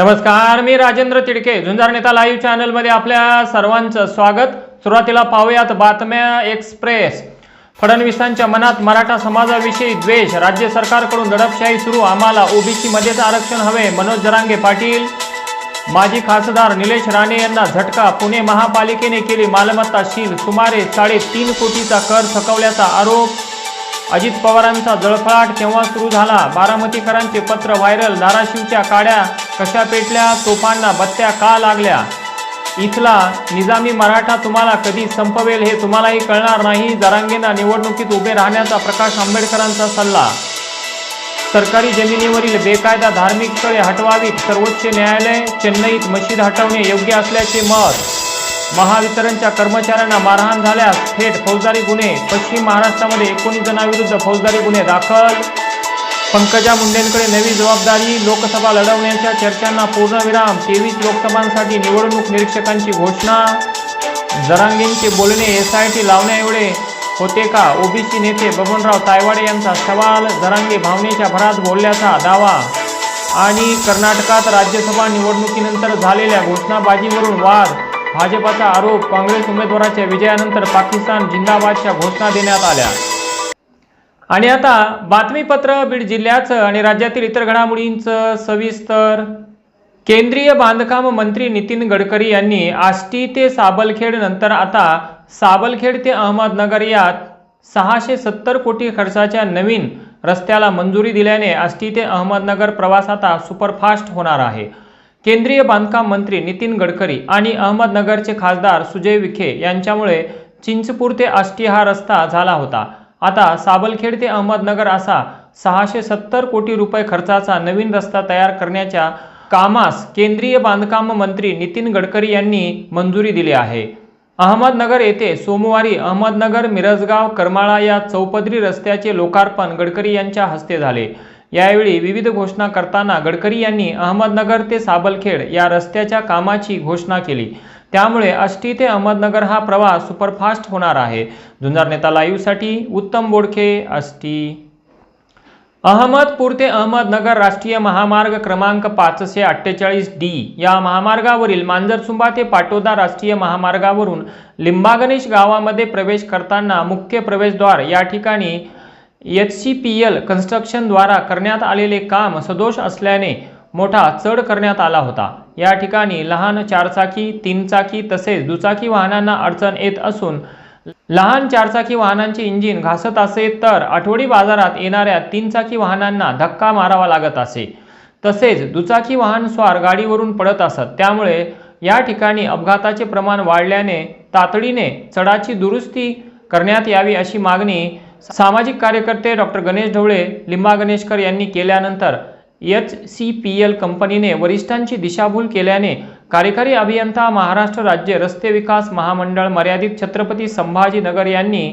नमस्कार मी राजेंद्र तिडके. झुंजार नेता लाईव्ह चॅनलमध्ये आपल्या सर्वांचं स्वागत. सुरुवातीला पाहूयात बातम्या एक्सप्रेस फडणवीसांच्या मनात मराठा समाजाविषयी द्वेष. राज्य सरकारकडून दडपशाही सुरू. आम्हाला ओबीसी मध्येच आरक्षण हवे. मनोज जरांगे पाटील. माजी खासदार निलेश राणे यांना झटका. पुणे महापालिकेने केली मालमत्ता शील सुमारे साडेतीन कोटीचा कर थकवल्याचा आरोप. अजित पवारांचा जळफळाट केव्हा सुरू झाला. बारामतीकरांचे पत्र व्हायरल. धाराशिवच्या काड्या कशा पेटल्या तोफांना बत्त्या का लागल्या? इथला निजामी मराठा तुम्हाला कधी संपवेल हे तुम्हालाही कळणार नाही. जरांगेंना निवडणुकीत उभे राहण्याचा प्रकाश आंबेडकरांचा सल्ला. सरकारी जमिनीवरील बेकायदा धार्मिक स्थळे हटवावीत. सर्वोच्च न्यायालय चेन्नईत मशीद हटवणे योग्य असल्याचे मत. महावितरणच्या कर्मचाऱ्यांना मारहाण झाल्यास थेट फौजदारी गुन्हे. पश्चिम महाराष्ट्रामध्ये एकोणीस जणांविरुद्ध फौजदारी गुन्हे दाखल. पंकजा मुंडेंकडे नवी जबाबदारी लोकसभा लढवण्याच्या चर्चांना पूर्णविराम तेवीस लोकसभांसाठी निवडणूक निरीक्षकांची घोषणा. जरांगेंचे बोलणे एस आय टी लावण्याएवढे होते का? ओबीसी नेते बबनराव तायवाडे यांचा सवाल जरांगे भावनेच्या भरात बोलल्याचा दावा. आणि कर्नाटकात राज्यसभा निवडणुकीनंतर झालेल्या घोषणाबाजीवरून वाद भाजपाचा आरोप काँग्रेस उमेदवाराच्या विजयानंतर पाकिस्तान जिंदाबादच्या घोषणा देण्यात आल्या. आणि आता बातमीपत्र बीड जिल्ह्याचं आणि राज्यातील इतर घडामोडींचं सविस्तर. केंद्रीय बांधकाम मंत्री नितीन गडकरी यांनी आष्टी ते साबलखेड नंतर आता साबलखेड ते अहमदनगर यात सहाशे सत्तर कोटी खर्चाच्या नवीन रस्त्याला मंजुरी दिल्याने आष्टी ते अहमदनगर प्रवास आता सुपरफास्ट होणार आहे. केंद्रीय बांधकाम मंत्री नितीन गडकरी आणि अहमदनगरचे खासदार सुजय विखे यांच्यामुळे चिंचपूर ते आष्टी हा रस्ता झाला होता. आता साबलखेड ते अहमदनगर असा सहाशे सत्तर कोटी रुपये खर्चाचा नवीन रस्ता तयार करण्याच्या कामास केंद्रीय बांधकाम मंत्री नितीन गडकरी यांनी मंजुरी दिली आहे. अहमदनगर येथे सोमवारी अहमदनगर मिरजगाव करमाळा या चौपदरी रस्त्याचे लोकार्पण गडकरी यांच्या हस्ते झाले. यावेळी विविध घोषणा करताना गडकरी यांनी अहमदनगर ते साबलखेड या रस्त्याच्या कामाची घोषणा केली. त्यामुळे आष्टी ते अहमदनगर हा प्रवास सुपरफास्ट होणार आहे. जुन्नर नेता लाईव्हसाठी उत्तम बोडखे आष्टी अहमदपूर ते अहमदनगर राष्ट्रीय महामार्ग क्रमांक पाचशे अठ्ठेचाळीस डी या महामार्गावरील मांजरसुंबा ते पाटोदा राष्ट्रीय महामार्गावरून लिंबागणेश गावामध्ये प्रवेश करताना मुख्य प्रवेशद्वार या ठिकाणी एच सी पी एल कन्स्ट्रक्शनद्वारा करण्यात आलेले काम सदोष असल्याने मोठा चढ करण्यात आला होता. या ठिकाणी लहान चारचाकी तीनचाकी तसेच दुचाकी वाहनांना अडचण येत असून लहान चारचाकी वाहनांचे इंजिन घासत असे तर आठवडी बाजारात येणाऱ्या तीनचाकी वाहनांना धक्का मारावा लागत असे. तसेच दुचाकी वाहनस्वार गाडीवरून पडत असत. त्यामुळे या ठिकाणी अपघाताचे प्रमाण वाढल्याने तातडीने चढाची दुरुस्ती करण्यात यावी अशी मागणी सामाजिक कार्यकर्ते डॉक्टर गणेश ढवळे लिंबा गणेशकर यांनी केल्यानंतर एच सी पी एल कंपनीने वरिष्ठांची दिशाभूल केल्याने कार्यकारी अभियंता महाराष्ट्र राज्य रस्ते विकास महामंडळ मर्यादित छत्रपती संभाजीनगर यांनी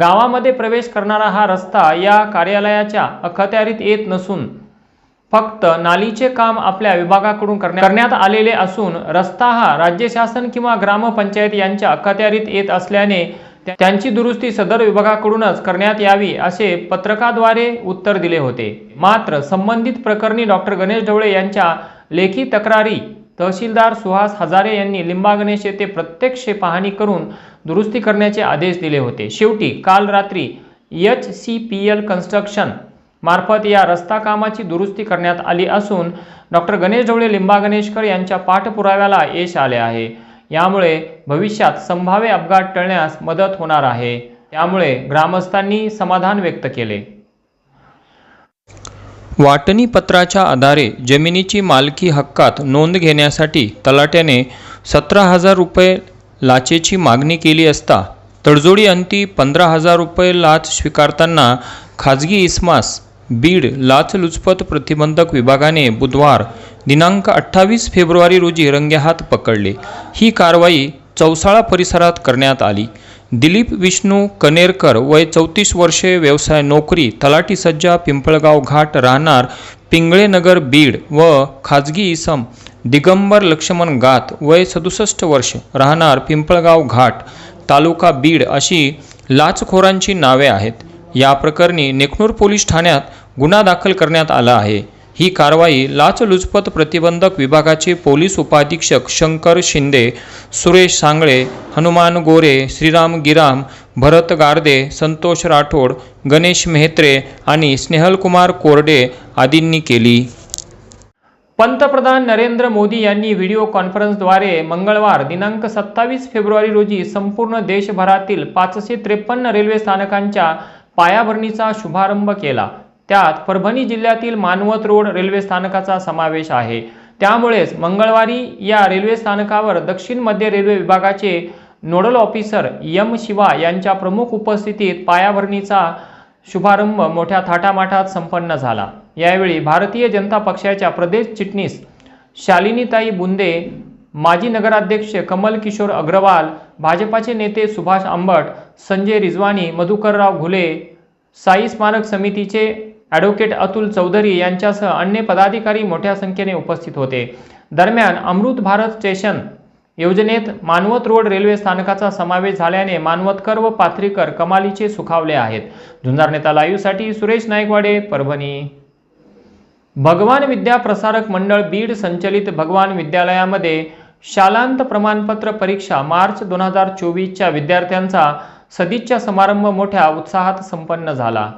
गावामध्ये प्रवेश करणारा हा रस्ता या कार्यालयाच्या अखत्यारीत येत नसून फक्त नालीचे काम आपल्या विभागाकडून करण्या- करण्यात आलेले असून रस्ता हा राज्य शासन किंवा ग्रामपंचायत यांच्या अखत्यारीत येत असल्याने त्यांची दुरुस्ती सदर विभागाकडूनच करण्यात यावी असे पत्रकाद्वारे उत्तर दिले होते. मात्र संबंधित प्रकरणी डॉक्टर गणेश ढवळे यांच्या लेखी तक्रारी तहसीलदार सुहास हजारे यांनी लिंबागणेश येथे प्रत्यक्ष पाहणी करून दुरुस्ती करण्याचे आदेश दिले होते. शेवटी काल रात्री H C P L construction मार्फत या रस्ता कामाची दुरुस्ती करण्यात आली असून डॉक्टर गणेश ढवळे लिंबागणेशकर यांच्या पाठपुराव्याला यश आले आहे. यामुळे भविष्यात संभाव्य अपघात टळण्यास मदत होणार आहे. त्यामुळे ग्रामस्थांनी समाधान व्यक्त केले. वाटणी पत्राच्या आधारे जमिनीची मालकी हक्कात नोंद घेण्यासाठी तलाट्याने सतरा हजार रुपये लाचेची मागणी केली असता तडजोडी अंती पंधरा हजार रुपये लाच स्वीकारताना खाजगी इस्मास बीड लाचलुचपत प्रतिबंधक विभागाने बुधवार दिनांक अठ्ठावीस फेब्रुवारी रोजी रंगेहात पकडले. ही कारवाई चौसाळा परिसरात करण्यात आली. दिलीप विष्णू कनेरकर वय चौतीस वर्षे व्यवसाय नोकरी तलाठी सज्जा पिंपळगाव घाट राहणार पिंगळेनगर बीड व खाजगी इसम दिगंबर लक्ष्मण गात वय सदुसष्ट वर्ष राहणार पिंपळगाव घाट तालुका बीड अशी लाचखोरांची नावे आहेत. या प्रकरणी नेकनूर पोलीस ठाण्यात गुन्हा दाखल करण्यात आला आहे. ही कारवाई लाचलुचपत प्रतिबंधक विभागाचे पोलीस उपाधीक्षक शंकर शिंदे सुरेश सांगळे हनुमान गोरे श्रीराम गिराम भरत गारदे संतोष राठोड गणेश मेहत्रे आणि स्नेहलकुमार कोरडे आदींनी केली. पंतप्रधान नरेंद्र मोदी यांनी व्हिडिओ कॉन्फरन्सद्वारे मंगळवार दिनांक सत्तावीस फेब्रुवारी रोजी संपूर्ण देशभरातील पाचशे त्रेपन्न रेल्वे स्थानकांच्या पायाभरणीचा शुभारंभ केला. त्यात परभणी जिल्ह्यातील मानवत रोड रेल्वे स्थानकाचा समावेश आहे. त्यामुळेच मंगळवारी या रेल्वे स्थानकावर दक्षिण मध्य रेल्वे विभागाचे नोडल ऑफिसर यम शिवा यांच्या प्रमुख उपस्थितीत पायाभरणीचा शुभारंभ मोठ्या थाटामाटात संपन्न झाला. यावेळी भारतीय जनता पक्षाच्या प्रदेश चिटणीस शालिनीताई बुंदे माजी नगराध्यक्ष कमल किशोर अग्रवाल भाजपाचे नेते सुभाष आंबट संजय रिजवानी मधुकरराव घुले साई स्मारक समितीचे ॲडव्होकेट अतुल चौधरी यांच्यासह अन्य पदाधिकारी मोठ्या संख्येने उपस्थित होते. दरम्यान अमृत भारत स्टेशन योजनेत मानवत रोड रेल्वे स्थानकाचा समावेश झाल्याने मानवतकर व पाथरीकर कमालीचे सुखावले आहेत. झुंजार नेता लाईव्हसाठी सुरेश नायकवाडे परभणी. भगवान विद्या प्रसारक मंडळ बीड संचलित भगवान विद्यालयामध्ये शालांत प्रमाणपत्र परीक्षा मार्च दोन हजार चोवीसच्या विद्यार्थ्यांचा सदिच्छा समारंभ मोठ्या उत्साहात संपन्न झाला.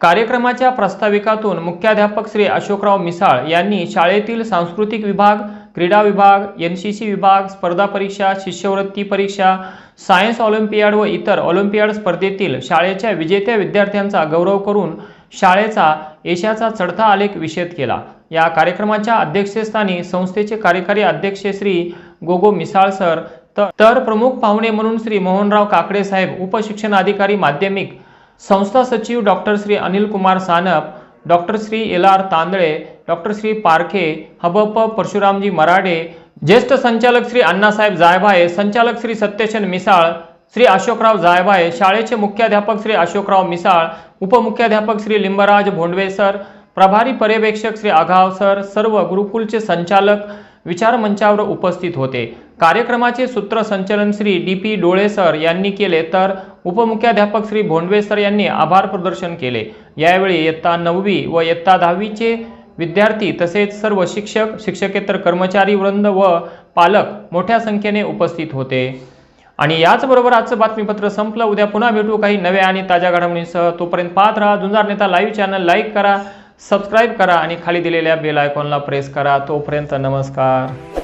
कार्यक्रमाच्या प्रास्ताविकातून मुख्याध्यापक श्री अशोकराव मिसाळ यांनी शाळेतील सांस्कृतिक विभाग क्रीडा विभाग एन सी सी विभाग स्पर्धा परीक्षा शिष्यवृत्ती परीक्षा सायन्स ऑलिम्पियाड व इतर ऑलिम्पियाड स्पर्धेतील शाळेच्या विजेत्या विद्यार्थ्यांचा गौरव करून शाळेचा यशाचा चढता आलेख विषेद केला. या कार्यक्रमाच्या अध्यक्षस्थानी संस्थेचे कार्यकारी अध्यक्ष श्री गोगो मिसाळ सर तर प्रमुख पाहुणे म्हणून श्री मोहनराव काकडे साहेब उपशिक्षणाधिकारी माध्यमिक संस्था सचिव doctor Shri Anil Kumar Sanap doctor Shri L R Tandale doctor Shri Parkhe हबप Parshuramji Marade ज्येष्ठ संचालक श्री अण्णासाहेब जायभाये संचालक श्री सत्यशन मिसाळ श्री अशोकराव जायभाये शाळेचे मुख्याध्यापक श्री अशोकराव मिसाळ उपमुख्याध्यापक श्री लिंबराज भोंडवे सर प्रभारी पर्यवेक्षक श्री आघाव सर सर्व गुरुकुलचे संचालक विचार मंचावर उपस्थित होते. कार्यक्रमाचे सूत्रसंचलन Shri D P Dole sir यांनी केले तर उपमुख्याध्यापक श्री भोंडवे सर यांनी आभार प्रदर्शन केले. यावेळी इयत्ता नववी व इयत्ता दहावीचे विद्यार्थी तसेच सर्व शिक्षक शिक्षकेतर कर्मचारी वृंद व पालक मोठ्या संख्येने उपस्थित होते. आणि याचबरोबर आजचं बातमीपत्र संपलं. उद्या पुन्हा भेटू काही नव्या आणि ताज्या घडामोडींसह. तोपर्यंत पाहत राहा. जुंजार नेता लाईव्ह चॅनल लाईक करा सबस्क्राईब करा आणि खाली दिलेल्या बेल आयकॉनला प्रेस करा. तोपर्यंत नमस्कार.